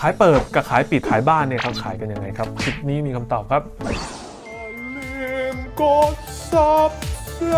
ขายเปิดกับขายปิดขายบ้านเนี่ยเขาขายกันยังไงครับคลิปนี้มีคำตอบครับลืมกดซับสไคร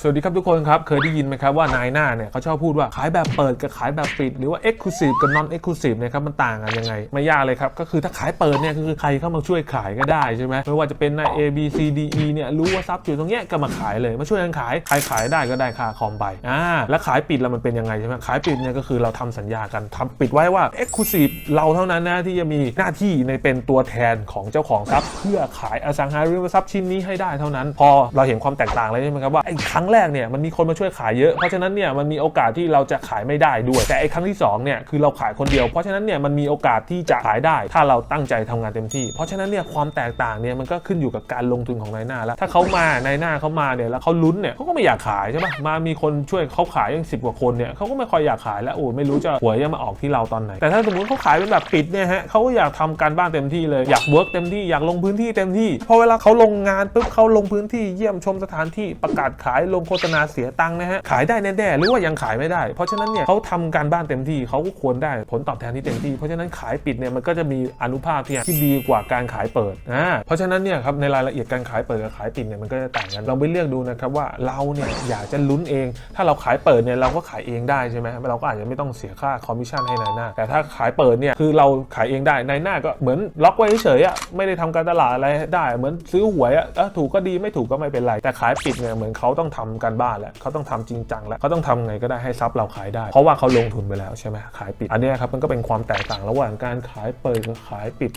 สวัสดีครับทุกคนครับ เคยได้ยินไหมครับว่านายหน้าเนี่ยเขาชอบพูดว่าขายแบบเปิดกับขายแบบปิด หรือว่า Exclusive กับ Non Exclusive เนี่ยครับมันต่างกันยังไง ไม่ยากเลยครับ ก็คือถ้าขายเปิดเนี่ยคือใครเข้ามาช่วยขายก็ได้ใช่ไหมไม่ว่าจะเป็นนาย A B C D E เนี่ยรู้ว่าซับอยู่ตรงเนี้ยก็มาขายเลยมาช่วยกันขายใครขายได้ก็ได้ค่าคอมไปอ่าแล้วขายปิดแล้วมันเป็นยังไงใช่ไหมขายปิดเนี่ยก็คือเราทำสัญญากันทำปิดไว้ว่า Exclusive เราเท่านั้นนะที่จะมีหน้าที่ในเป็นตัวแทนของเจ้าของทรัพย์ เพื่อขายอสังหาริมทรัพย์ชิ้นนี้ให้ได้เท่านั้น พอเราเห็นความแตกต่างเลยใช่ไหมครับว่าไอ้ครั้งแรกเนี่ยมันมีคนมาช่วยขายเยอะ เพราะฉะนั้นเนี่ยมันมีโอกาสที่เราจะขายไม่ได้ด้วย แต่ไอ้ครั้งที่สองเนี่ยคือเราขายคนเดียว เพราะฉะนั้นเนี่ยมันมีโอกาสที่จะขายได้ ถ้าเราตั้งใจทำงานเต็มที่ เพราะฉะนั้นเนี่ยความแตกต่างเนี่ยมันก็ขึ้นอยู่กับการลงทุนของนายหน้าแล้ว ถ้าเขามานายหน้าเขามาเนี่ยแล้วเขาลุ้นเนี่ยเขาก็ไม่อยากขายใช่ปะมามีคนช่วยเขาขายยังสิบกว่าคนเนี่ยเขาก็ไม่ค่อยอยากขายแล้วโอ้ไม่รู้จะหวยจะมาออกที่เราตอนไหน แต่ถ้าสมมติเขาขายเป็นแบบปิดเนี่ยฮะเขาก็อยากทำการบ้านเต็มที่เลยอยากเวิร์กเต็มที่อยากลงพื้นที่เต็มที่พอเวลาเขาลงงานปุ๊บเขาลงพื้นที่เยี่ยมชมสถานที่ประกาศขายลงโฆษณาเสียตังค์นะฮะขายได้แน่ๆหรือว่ายังขายไม่ได้ เพราะฉะนั้นเนี่ยเขาทำการบ้านเต็มที่เขาก็ควรได้ผลตอบแทนที่เต็มที่ เพราะฉะนั้นขายปิดเนี่ยมันก็จะมีอนุภาคที่ที่ดีกว่าการขายเปิดอ่าเพราะฉะนั้นเนี่ยครับในรายละเอียดการขายเปิดกับขายปิดเนี่ยมันก็จะต่างกันลองไปเลือกดูนะครับว่าเราเนี่ยอยากจะลุ้นเอง ถ้าเราขายเปิดเนี่ยเราก็ขายเองได้ใช่ไหมเราก็อาจจะไม่ต้องเสียค่าคอมมิชชั่นให้นายหน้า แต่ถ้าขายเปิดเนี่ยคือเราขายเองได้นายหน้าก็เหมือนล็อกไว้เฉยๆอะไม่ได้ทำการตลาดอะไรได้ เหมือนซื้อหวยอะถูกก็ดีไม่ถูกก็ไม่เป็นไรแต่ขายปิดเนี่ยเหมือนเขาต้องทำการบ้านแล้วเขาต้องทำจริงจังแล้วเขาต้องทำไงก็ได้ให้ซับเราขายได้ เพราะว่าเขาลงทุนไปแล้วใช่ไหมขายปิด อันนี้ครับมันก็เป็นความแตกต่างระหว่างการขายเปิดกับขายปิด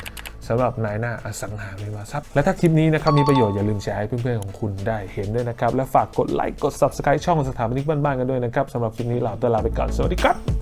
สำหรับนายหน้าอสังหาริมทรัพย์ และถ้าคลิปนี้นะครับมีประโยชน์อย่าลืมแชร์ให้เพื่อนๆของคุณได้เห็นด้วยนะครับ และฝากกดไลค์กด subscribe ช่องสถาบันิกบ้านๆกันด้วยนะครับสำหรับคลิปนี้เราตัวลาไปก่อนสวัสดีครับ